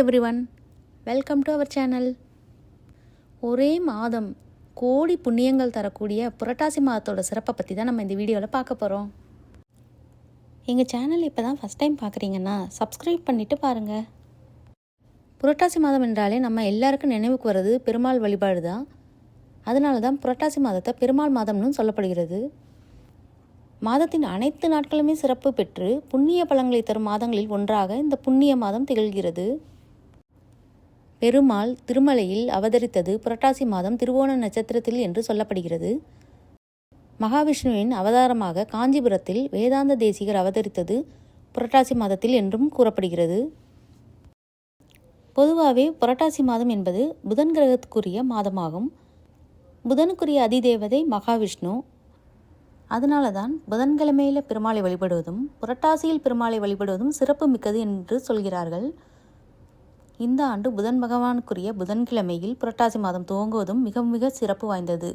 Everyone welcome to our channel ஒரே மாதம் கோடி புண்ணியங்கள் தரக்கூடிய புரட்டாசி மாதத்தோட சிறப்பை பற்றி தான் நம்ம இந்த வீடியோவில் பார்க்க போகிறோம் எங்கள் சேனல் இப்போ தான் ஃபஸ்ட் டைம் பார்க்குறீங்கன்னா சப்ஸ்கிரைப் பண்ணிவிட்டு பாருங்கள் புரட்டாசி மாதம் என்றாலே நம்ம எல்லாருக்கும் நினைவுக்கு வர்றது பெருமாள் வழிபாடு தான். அதனால தான் புரட்டாசி மாதத்தை பெருமாள் மாதம்னு சொல்லப்படுகிறது. மாதத்தின் அனைத்து நாட்களுமே சிறப்பு பெற்று புண்ணிய பலன்களை தரும் மாதங்களில் ஒன்றாக இந்த புண்ணிய மாதம் திகழ்கிறது. பெருமாள் திருமலையில் அவதரித்தது புரட்டாசி மாதம் திருவோண நட்சத்திரத்தில் என்று சொல்லப்படுகிறது. மகாவிஷ்ணுவின் அவதாரமாக காஞ்சிபுரத்தில் வேதாந்த தேசிகர் அவதரித்தது புரட்டாசி மாதத்தில் என்றும் கூறப்படுகிறது. பொதுவாகவே புரட்டாசி மாதம் என்பது புதன் கிரகத்துக்குரிய மாதமாகும். புதனுக்குரிய அதிதேவதை மகாவிஷ்ணு. அதனால தான் புதன்கிழமையில் பெருமாளை வழிபடுவதும் புரட்டாசியில் பெருமாளை வழிபடுவதும் சிறப்பு மிக்கது என்று சொல்கிறார்கள். இந்த ஆண்டு புதன் பகவானுக்குரிய புதன்கிழமையில் புரட்டாசி மாதம் துவங்குவதும் மிக மிக சிறப்பு வாய்ந்தது.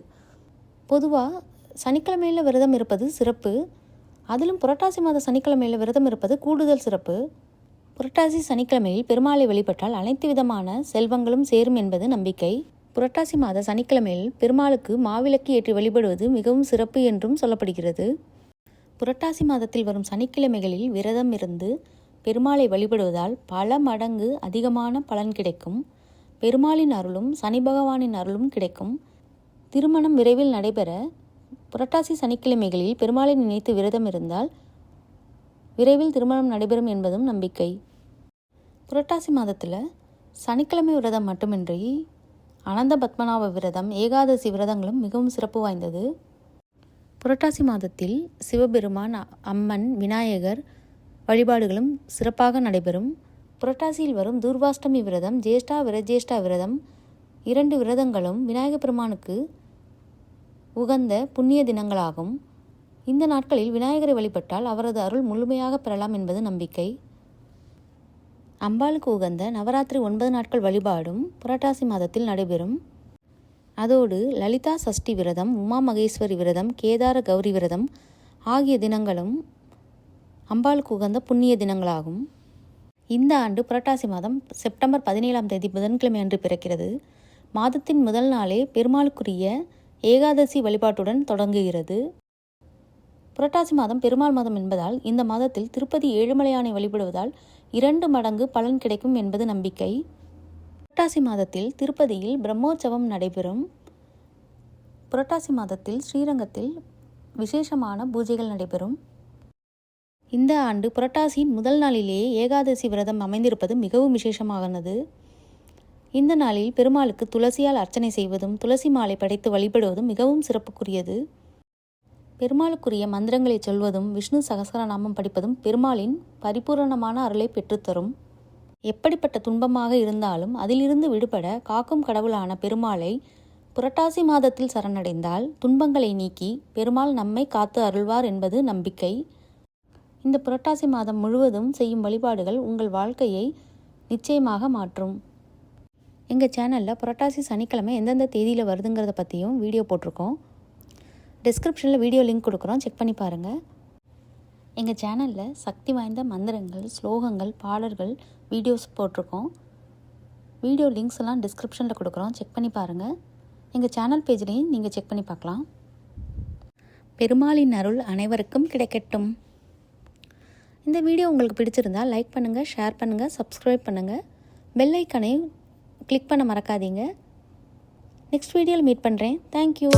பொதுவாக சனிக்கிழமையில் விரதம் இருப்பது சிறப்பு. அதிலும் புரட்டாசி மாத சனிக்கிழமையில் விரதம் இருப்பது கூடுதல் சிறப்பு. புரட்டாசி சனிக்கிழமையில் பெருமாளை வழிபட்டால் அனைத்து விதமான செல்வங்களும் சேரும் என்பது நம்பிக்கை. புரட்டாசி மாத சனிக்கிழமையில் பெருமாளுக்கு மாவிளக்கு ஏற்றி வழிபடுவது மிகவும் சிறப்பு என்றும் சொல்லப்படுகிறது. புரட்டாசி மாதத்தில் வரும் சனிக்கிழமைகளில் விரதம் இருந்து பெருமாளை வழிபடுவதால் பல மடங்கு அதிகமான பலன் கிடைக்கும். பெருமாளின் அருளும் சனி பகவானின் அருளும் கிடைக்கும். திருமணம் விரைவில் நடைபெற புரட்டாசி சனிக்கிழமைகளில் பெருமாளை நினைத்து விரதம் இருந்தால் விரைவில் திருமணம் நடைபெறும் என்பதும் நம்பிக்கை. புரட்டாசி மாதத்தில் சனிக்கிழமை விரதம் மட்டுமின்றி அனந்த பத்மநாப விரதம் ஏகாதசி விரதங்களும் மிகவும் சிறப்பு வாய்ந்தது. புரட்டாசி மாதத்தில் சிவபெருமான் அம்மன் விநாயகர் வழிபாடுகளும் சிறப்பாக நடைபெறும். புரட்டாசியில் வரும் தூர்வாஷ்டமி விரதம் ஜேஷ்டா விரஜேஷ்டா விரதம் இரண்டு விரதங்களும் விநாயகப் பெருமானுக்கு உகந்த புண்ணிய தினங்களாகும். இந்த நாட்களில் விநாயகரை வழிபட்டால் அவரது அருள் முழுமையாக பெறலாம் என்பது நம்பிக்கை. அம்பாளுக்கு உகந்த நவராத்திரி ஒன்பது நாட்கள் வழிபாடும் புரட்டாசி மாதத்தில் நடைபெறும். அதோடு லலிதா சஷ்டி விரதம் உமா மகேஸ்வரி விரதம் கேதார கௌரி விரதம் ஆகிய தினங்களும் அம்பாளுக்கு உகந்த புண்ணிய தினங்களாகும். இந்த ஆண்டு புரட்டாசி மாதம் செப்டம்பர் பதினேழாம் தேதி புதன்கிழமை அன்று பிறக்கிறது. மாதத்தின் முதல் நாளே பெருமாளுக்குரிய ஏகாதசி வழிபாட்டுடன் தொடங்குகிறது. புரட்டாசி மாதம் பெருமாள் மாதம் என்பதால் இந்த மாதத்தில் திருப்பதி ஏழுமலையானை வழிபடுவதால் இரண்டு மடங்கு பலன் கிடைக்கும் என்பது நம்பிக்கை. புரட்டாசி மாதத்தில் திருப்பதியில் பிரம்மோற்சவம் நடைபெறும். புரட்டாசி மாதத்தில் ஸ்ரீரங்கத்தில் விசேஷமான பூஜைகள் நடைபெறும். இந்த ஆண்டு புரட்டாசியின் முதல் நாளிலேயே ஏகாதசி விரதம் அமைந்திருப்பது மிகவும் விசேஷமானது. இந்த நாளில் பெருமாளுக்கு துளசியால் அர்ச்சனை செய்வதும் துளசி மாலை படைத்து வழிபடுவதும் மிகவும் சிறப்புக்குரியது. பெருமாளுக்குரிய மந்திரங்களை சொல்வதும் விஷ்ணு சகசரநாமம் படிப்பதும் பெருமாளின் பரிபூரணமான அருளை பெற்றுத்தரும் எப்படிப்பட்ட துன்பமாக இருந்தாலும் அதிலிருந்து விடுபட காக்கும் கடவுளான பெருமாளை புரட்டாசி மாதத்தில் சரணடைந்தால் துன்பங்களை நீக்கி பெருமாள் நம்மை காத்து அருள்வார் என்பது நம்பிக்கை. இந்த புரட்டாசி மாதம் முழுவதும் செய்யும் வழிபாடுகள் உங்கள் வாழ்க்கையை நிச்சயமாக மாற்றும். எங்கள் சேனலில் புரட்டாசி சனிக்கிழமை எந்தெந்த தேதியில் வருதுங்கிறத பற்றியும் வீடியோ போட்டிருக்கோம். டிஸ்கிரிப்ஷனில் வீடியோ லிங்க் கொடுக்குறோம். செக் பண்ணி பாருங்கள் எங்கள் சேனலில் சக்தி வாய்ந்த மந்திரங்கள் ஸ்லோகங்கள் பாடல்கள் வீடியோஸ் போட்டிருக்கோம். வீடியோ லிங்க்ஸ் எல்லாம் டிஸ்கிரிப்ஷனில் கொடுக்குறோம். செக் பண்ணி பாருங்கள் எங்கள் சேனல் பேஜ்லேயும் நீங்கள் செக் பண்ணி பார்க்கலாம். பெருமாளின் அருள் அனைவருக்கும் கிடைக்கட்டும். இந்த வீடியோ உங்களுக்கு பிடிச்சிருந்தால் லைக் பண்ணுங்கள் ஷேர் பண்ணுங்கள் சப்ஸ்கிரைப் பண்ணுங்கள் பெல் ஐக்கனையும் கிளிக் பண்ண மறக்காதீங்க. நெக்ஸ்ட் வீடியோவில் மீட் பண்ணுறேன் தேங்க்யூ